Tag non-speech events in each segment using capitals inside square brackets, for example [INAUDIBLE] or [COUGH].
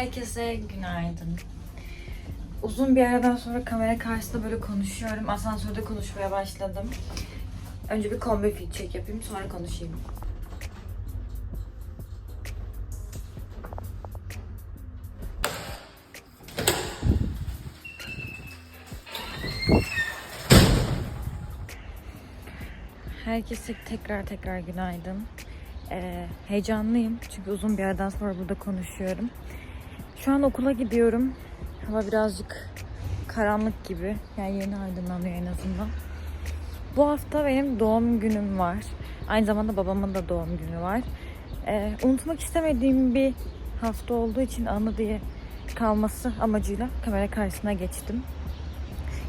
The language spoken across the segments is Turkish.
Herkese günaydın. Uzun bir aradan sonra kamera karşısında böyle konuşuyorum. Asansörde konuşmaya başladım. Önce bir kombi fit check yapayım sonra konuşayım. Herkese tekrar tekrar günaydın. Ee, heyecanlıyım çünkü uzun bir aradan sonra burada konuşuyorum. Şu an okula gidiyorum. Hava birazcık karanlık gibi. Yani yeni aydınlanıyor en azından. Bu hafta benim doğum günüm var. Aynı zamanda babamın da doğum günü var. Ee, unutmak istemediğim bir hafta olduğu için anı diye kalması amacıyla kamera karşısına geçtim.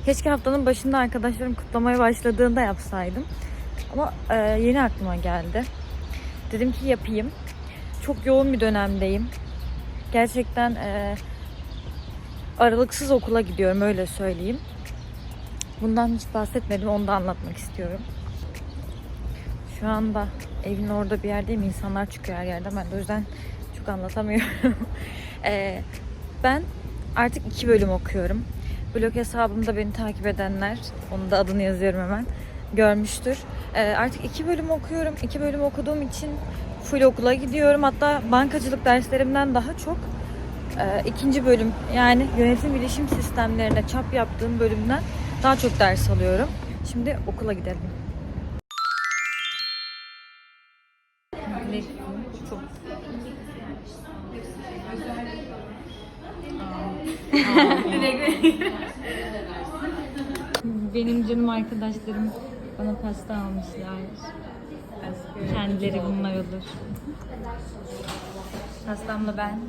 Keşke haftanın başında arkadaşlarım kutlamaya başladığında yapsaydım. Ama e, yeni aklıma geldi. Dedim ki yapayım. Çok yoğun bir dönemdeyim. Gerçekten e, aralıksız okula gidiyorum öyle söyleyeyim. Bundan hiç bahsetmedim onu da anlatmak istiyorum. Şu anda evin orada bir yerdeyim. İnsanlar çıkıyor her yerden. Ben de o yüzden çok anlatamıyorum. [LAUGHS] E, ben artık iki bölüm okuyorum. Blog hesabımda beni takip edenler, onun da adını yazıyorum hemen, görmüştür. E, artık iki bölüm okuyorum. İki bölüm okuduğum için full okula gidiyorum. Hatta bankacılık derslerimden daha çok e, ikinci bölüm yani yönetim bilişim sistemlerine çap yaptığım bölümden daha çok ders alıyorum. Şimdi okula gidelim. Benim canım arkadaşlarım bana pasta almışlar. Kendileri bunlar olur. Pastamla ben.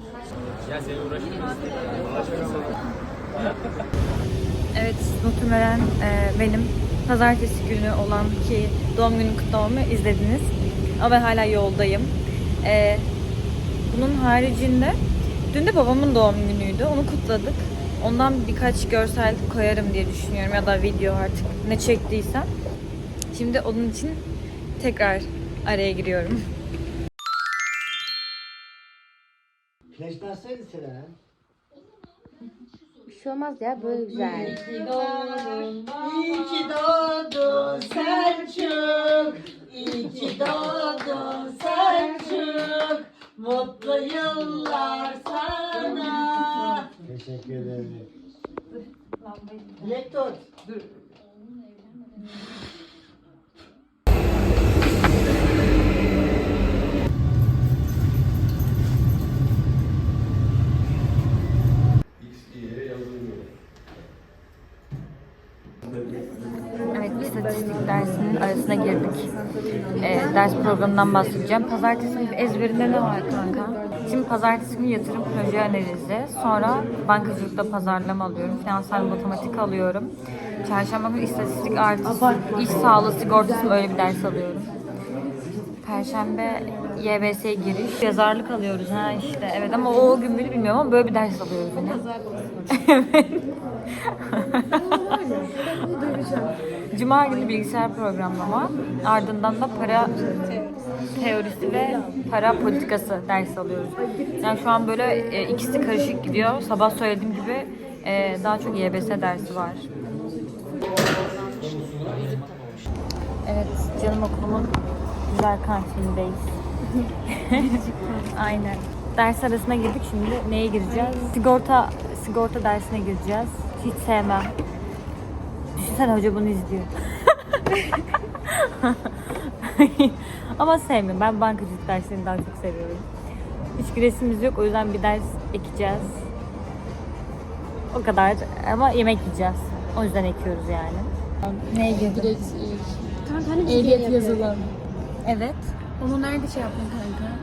Evet, notu veren e, benim. Pazartesi günü olan ki doğum günü kutlamamı izlediniz. Ama ben hala yoldayım. E, bunun haricinde dün de babamın doğum günüydü. Onu kutladık. Ondan birkaç görsel koyarım diye düşünüyorum ya da video artık ne çektiysem. Şimdi onun için tekrar araya giriyorum. Flaşlansaydı Selen. Bir şey olmaz ya böyle güzel. İyi ki doğdun Selçuk. İyi ki doğdun Selçuk. Mutlu yıllar sana. Teşekkür ederim. Dilek tut. Evet, istatistik dersinin arasına girdik. Ee, ders programından bahsedeceğim. Pazartesi günü ezberinde ne var kanka? Şimdi pazartesi günü yatırım proje analizi. Sonra bankacılıkta pazarlama alıyorum. Finansal matematik alıyorum. Çarşamba günü istatistik artı iş sağlığı sigortası öyle bir ders alıyorum. Perşembe YBS giriş. Yazarlık alıyoruz ha işte. Evet ama o, gün müydü bilmiyorum ama böyle bir ders alıyoruz yine. Cuma günü bilgisayar programlama, ardından da para teorisi ve para politikası ders alıyoruz. Yani şu an böyle e, ikisi karışık gidiyor. Sabah söylediğim gibi e, daha çok YBS dersi var. Evet, canım okulumun güzel kantinindeyiz. [LAUGHS] Aynen. Ders arasına girdik şimdi. Neye gireceğiz? Sigorta sigorta dersine gireceğiz. Hiç sevmem. Düşünsene hoca bunu izliyor. [LAUGHS] Ama sevmiyorum. Ben bankacılık derslerini daha çok seviyorum. Hiç güresimiz yok. O yüzden bir ders ekeceğiz. O kadar. Ama yemek yiyeceğiz. O yüzden ekiyoruz yani. Neye girdik? Kanka hani Ehliyet yazılı. Evet. Onu nerede şey yaptın kanka?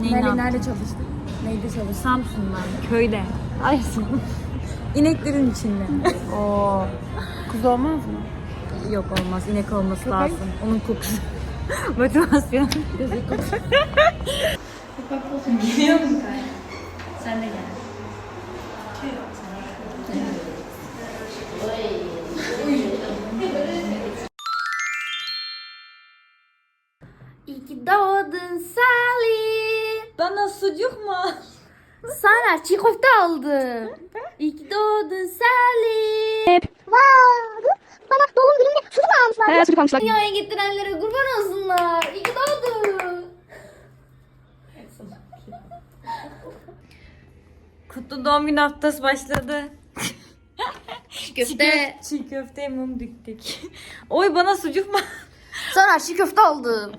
Neyi Nerede, nerede çalıştın? Neyde çalıştın? Samsun'dan. Köyde. Aysun. İneklerin içinde. [LAUGHS] Oo. Kuzu olmaz mı? Yok olmaz. İnek olması lazım. Onun kokusu. [LAUGHS] Motivasyon. Geliyor musun? Sen de gel. İyi sucuk mu? Sana çiğ köfte aldım. İyi ki doğdun Salim. Bana doğum günümde sucuk mu almışlar? He sucuk almışlar. Dünyaya getirenlere kurban olsunlar. İyi ki doğdun. Kutlu doğum günü haftası başladı. Çiğ köfte. Çiğ köfteye mum diktik. Oy bana sucuk mu? Soner çiğ köfte aldım.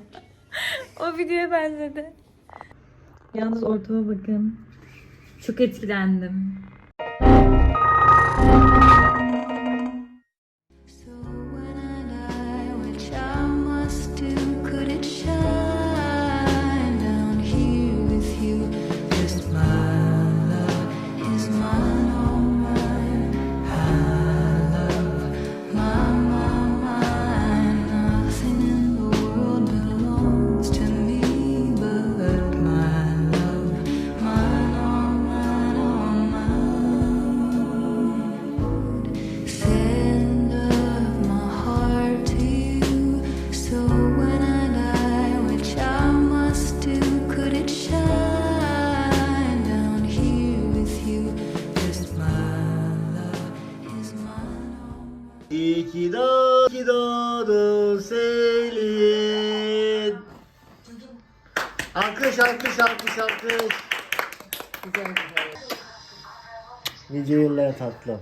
o videoya benzedi. Yalnız ortama bakın. Çok etkilendim. Alkış alkış alkış alkış. Nice yıllar tatlım.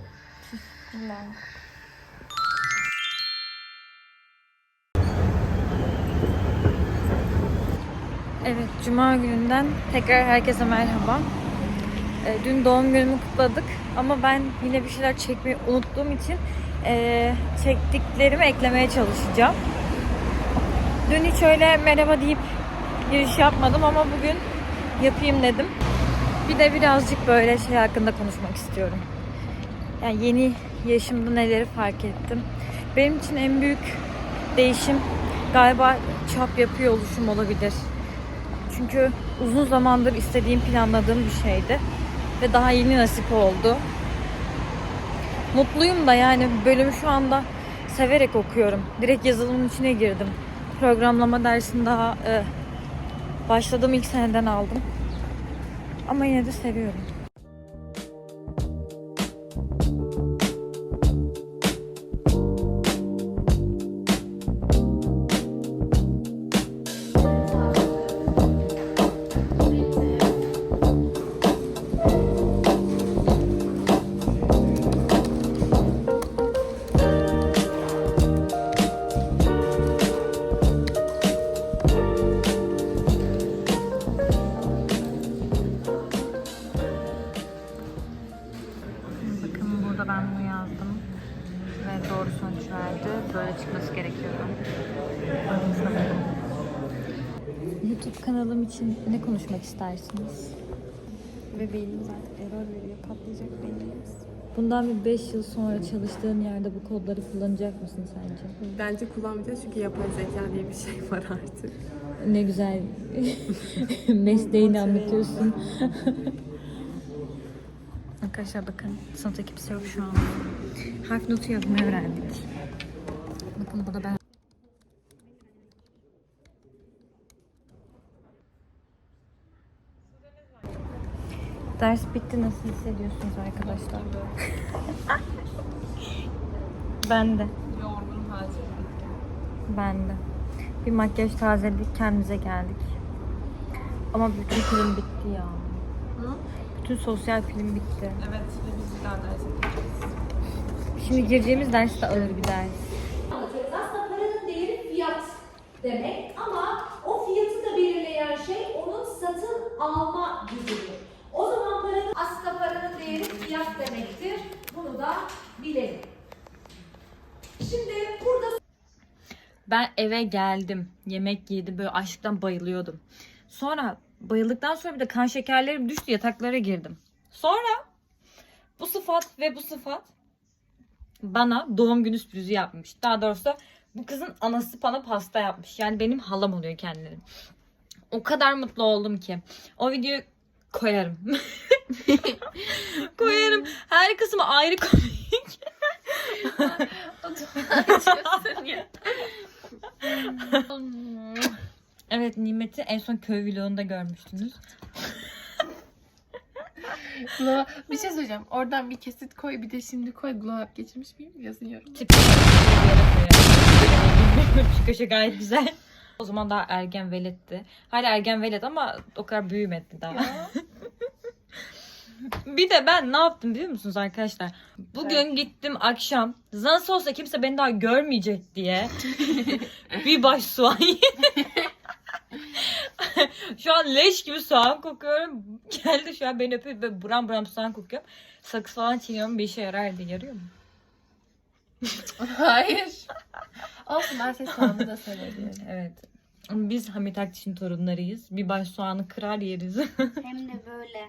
Evet, Cuma gününden tekrar herkese merhaba. Ee, dün doğum günümü kutladık ama ben yine bir şeyler çekmeyi unuttuğum için ee, çektiklerimi eklemeye çalışacağım. Dün hiç öyle merhaba deyip giriş yapmadım ama bugün yapayım dedim. Bir de birazcık böyle şey hakkında konuşmak istiyorum. Yani yeni yaşımda neleri fark ettim. Benim için en büyük değişim galiba çap yapıyor oluşum olabilir. Çünkü uzun zamandır istediğim, planladığım bir şeydi. Ve daha yeni nasip oldu. Mutluyum da yani bölümü şu anda severek okuyorum. Direkt yazılımın içine girdim. Programlama dersini daha e, başladığım ilk seneden aldım. Ama yine de seviyorum. Doğru sonuç verdi. Böyle çıkması gerekiyordu. YouTube kanalım için ne konuşmak istersiniz? Bebeğimiz artık error veriyor. Patlayacak beynimiz. Bundan bir 5 yıl sonra çalıştığın yerde bu kodları kullanacak mısın sence? Bence kullanmayacağız çünkü yapay zeka diye bir şey var artık. Ne güzel [LAUGHS] mesleğini anlatıyorsun. [LAUGHS] Arkadaşlar bakın sınıfta kimse yok şu an. Harf notu yapmayı öğrendik. Bakın burada ben Ders bitti. Nasıl hissediyorsunuz arkadaşlar? [LAUGHS] ben de. Yorgun halde. Ben de. Bir makyaj tazeledik, kendimize geldik. Ama bütün pilim bitti ya. Bütün sosyal pilim bitti. Evet ve biz bir daha ders edeceğiz. Şimdi gireceğimiz ders de ağır bir ders. Aslında paranın değeri fiyat demek ama o fiyatı da belirleyen şey onun satın alma gücüdür. O zaman paranın aslında paranın değeri fiyat demektir. Bunu da bilelim. Şimdi burada Ben eve geldim. Yemek yedim. Böyle açlıktan bayılıyordum. Sonra bayıldıktan sonra bir de kan şekerlerim düştü. Yataklara girdim. Sonra bu sıfat ve bu sıfat bana doğum günü sürprizi yapmış. Daha doğrusu bu kızın anası bana pasta yapmış. Yani benim halam oluyor kendileri. O kadar mutlu oldum ki. O videoyu koyarım. [LAUGHS] koyarım. Her kısmı ayrı komik. evet Nimet'i en son köy vlogunda görmüştünüz. Glow- bir şey söyleyeceğim. Oradan bir kesit koy bir de şimdi koy. Glow up geçirmiş miyim? Şu köşe gayet güzel. O zaman daha ergen veletti. Hala ergen velet ama o kadar büyümedi daha. [LAUGHS] bir de ben ne yaptım biliyor musunuz arkadaşlar? Bugün gittim akşam. Nasıl olsa kimse beni daha görmeyecek diye. [LAUGHS] bir baş soğan yedim. Şu an leş gibi soğan kokuyorum. [LAUGHS] Geldi şu an beni öpüyor ve buram buram soğan kokuyor. Sakız falan çiğniyorum bir işe yarar diye yarıyor mu? [LAUGHS] Hayır. Olsun ben ses soğanı da severim. [LAUGHS] Evet. Biz Hamit Akçiş'in torunlarıyız. Bir baş soğanı kırar yeriz. Hem de böyle.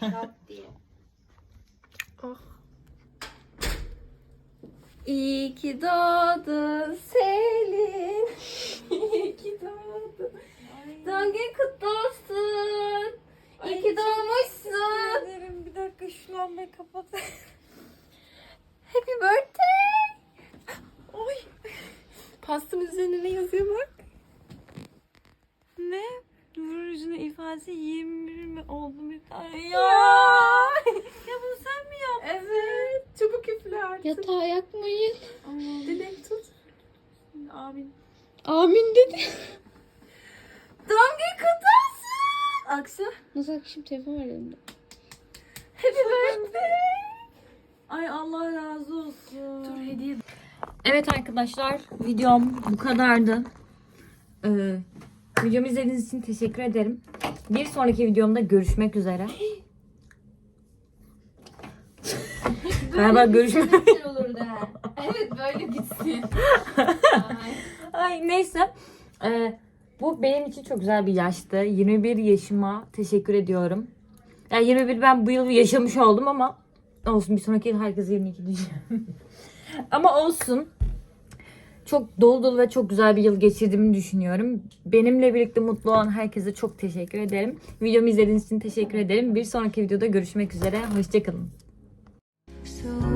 Şap diye. İyi ki doğdun Selin. İyi ki doğdun. Doğum günün kutlu olsun. İyi ki doğmuşsun. Ederim bir dakika şu lambayı kapat. [LAUGHS] Happy birthday. Oy. Pastanın üzerine ne yazıyor bak. ne? Nur'un yüzüne ifadesi 21 mi oldu mu? Ay Ya. Ya bunu sen mi yaptın? Evet. Çabuk üfle artık. Yatağı yakmayın. Dilek tut. Amin. Amin dedi. Doğum günün kutlu olsun. Aksa. Nasıl akşam telefon var elimde. Happy birthday. Ay Allah razı olsun. Dur hediye. evet arkadaşlar videom bu kadardı. Ee, videomu izlediğiniz için teşekkür ederim. Bir sonraki videomda görüşmek üzere. [LAUGHS] Galiba görüşmek olurdu. Evet böyle gitsin. [LAUGHS] Ay neyse. Ee, bu benim için çok güzel bir yaştı. 21 yaşıma teşekkür ediyorum. Yani 21 ben bu yıl yaşamış oldum ama olsun bir sonraki yıl herkes 22 diyeceğim. [LAUGHS] ama olsun. Çok dolu dolu ve çok güzel bir yıl geçirdiğimi düşünüyorum. Benimle birlikte mutlu olan herkese çok teşekkür ederim. Videomu izlediğiniz için teşekkür ederim. Bir sonraki videoda görüşmek üzere. Hoşçakalın. So